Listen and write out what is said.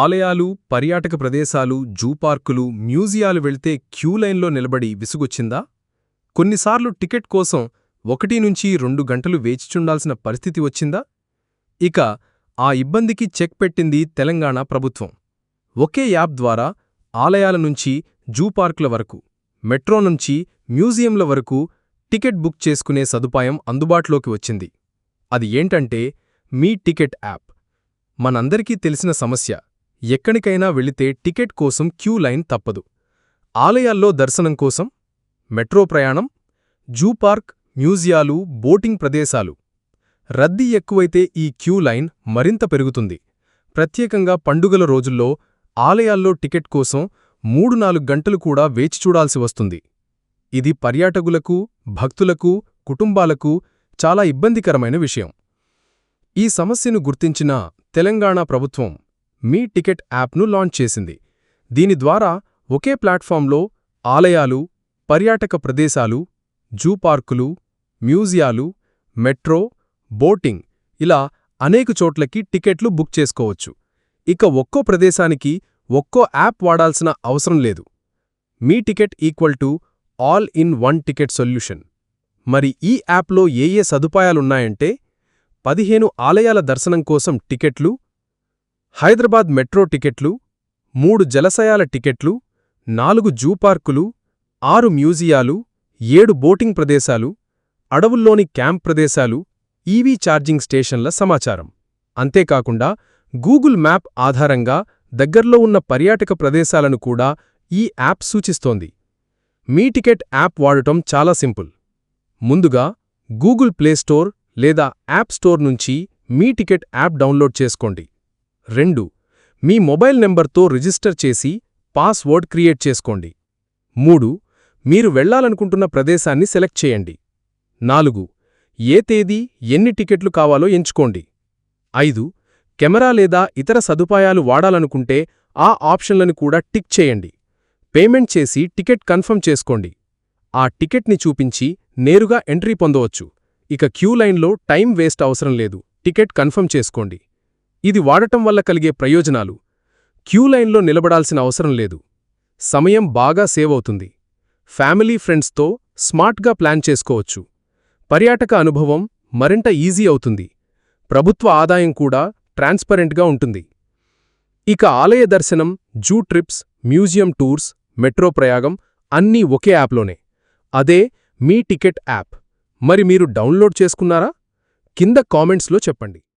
ఆలయాలు పర్యాటక ప్రదేశాలు జూ పార్కులు మ్యూజియాలు వెళ్తే క్యూ లైన్లో నిలబడి విసుగొచ్చిందా? కొన్నిసార్లు టికెట్ కోసం ఒకటి నుంచి రెండు గంటలు వేచిచుండాల్సిన పరిస్థితి వచ్చిందా? ఇక ఆ ఇబ్బందికి చెక్ పెట్టింది తెలంగాణ ప్రభుత్వం. ఒకే యాప్ ద్వారా ఆలయాల నుంచి జూ పార్కుల వరకు మెట్రో నుంచి మ్యూజియంల వరకు టికెట్ బుక్ చేసుకునే సదుపాయం అందుబాటులోకి వచ్చింది. అది ఏంటంటే మీ టికెట్ యాప్. మనందరికీ తెలిసిన సమస్య ఎక్కడికైనా వెళితే టికెట్ కోసం క్యూ లైన్ తప్పదు. ఆలయాల్లో దర్శనం కోసం మెట్రో ప్రయాణం జూ పార్క్ మ్యూజియాలు బోటింగ్ ప్రదేశాలు. రద్దీ ఎక్కువైతే ఈ క్యూ లైన్ మరింత పెరుగుతుంది. ప్రత్యేకంగా పండుగల రోజుల్లో ఆలయాల్లో టికెట్ కోసం మూడు నాలుగు గంటలు కూడా వేచి చూడాల్సి వస్తుంది. ఇది పర్యాటకులకు భక్తులకు కుటుంబాలకు చాలా ఇబ్బందికరమైన విషయం. ఈ సమస్యను గుర్తించిన తెలంగాణ ప్రభుత్వం మీ టికెట్ యాప్ను లాంచ్ చేసింది. దీని ద్వారా ఒకే ప్లాట్ఫామ్లో ఆలయాలు పర్యాటక ప్రదేశాలు జూ పార్కులు మ్యూజియాలు మెట్రో బోటింగ్ ఇలా అనేక చోట్లకి టికెట్లు బుక్ చేసుకోవచ్చు. ఇక ఒక్కో ప్రదేశానికి ఒక్కో యాప్ వాడాల్సిన అవసరం లేదు. మీ ticket equal to all in one ticket solution. మరి ఈ యాప్లో ఏ ఏ సదుపాయాలున్నాయంటే పదిహేను ఆలయాల దర్శనం కోసం టికెట్లు హైదరాబాద్ మెట్రో టికెట్లు మూడు జలశయాల టికెట్లు నాలుగు జూపార్కులు ఆరు మ్యూజియాలు ఏడు బోటింగ్ ప్రదేశాలు అడవుల్లోని క్యాంప్ ప్రదేశాలు ఈవీ ఛార్జింగ్ స్టేషన్ల సమాచారం. అంతేకాకుండా గూగుల్ మ్యాప్ ఆధారంగా దగ్గర్లో ఉన్న పర్యాటక ప్రదేశాలను కూడా ఈ యాప్ సూచిస్తోంది. మీ టికెట్ యాప్ వాడటం చాలా సింపుల్. ముందుగా గూగుల్ ప్లేస్టోర్ లేదా యాప్ స్టోర్ నుంచి మీ టికెట్ యాప్ డౌన్లోడ్ చేసుకోండి. రెండు. మీ మొబైల్ నెంబర్తో రిజిస్టర్ చేసి పాస్వర్డ్ క్రియేట్ చేసుకోండి. మూడు. మీరు వెళ్ళాలనుకుంటున్న ప్రదేశాన్ని సెలెక్ట్ చేయండి. నాలుగు. ఏ తేదీ ఎన్ని టికెట్లు కావాలో ఎంచుకోండి. ఐదు. కెమెరా లేదా ఇతర సదుపాయాలు వాడాలనుకుంటే ఆ ఆప్షన్లను కూడా టిక్ చేయండి. పేమెంట్ చేసి టికెట్ కన్ఫర్మ్ చేసుకోండి. ఆ టికెట్ని చూపించి నేరుగా ఎంట్రీ పొందవచ్చు. ఇక క్యూ లైన్లో టైం వేస్ట్ అవసరం లేదు. టికెట్ కన్ఫర్మ్ చేసుకోండి. ఇది వాడటం వల్ల కలిగే ప్రయోజనాలు. క్యూ లైన్లో నిలబడాల్సిన అవసరం లేదు. సమయం బాగా సేవ్ అవుతుంది. ఫ్యామిలీ ఫ్రెండ్స్తో స్మార్ట్గా ప్లాన్ చేసుకోవచ్చు. పర్యాటక అనుభవం మరింత ఈజీ అవుతుంది. ప్రభుత్వ ఆదాయం కూడా ట్రాన్స్పరెంట్గా ఉంటుంది. ఇక ఆలయ దర్శనం zoo trips museum tours metro ప్రయాగం అన్నీ ఒకే యాప్లోనే. అదే మీ టికెట్ యాప్. మరి మీరు డౌన్లోడ్ చేసుకున్నారా? కింద కామెంట్స్లో చెప్పండి.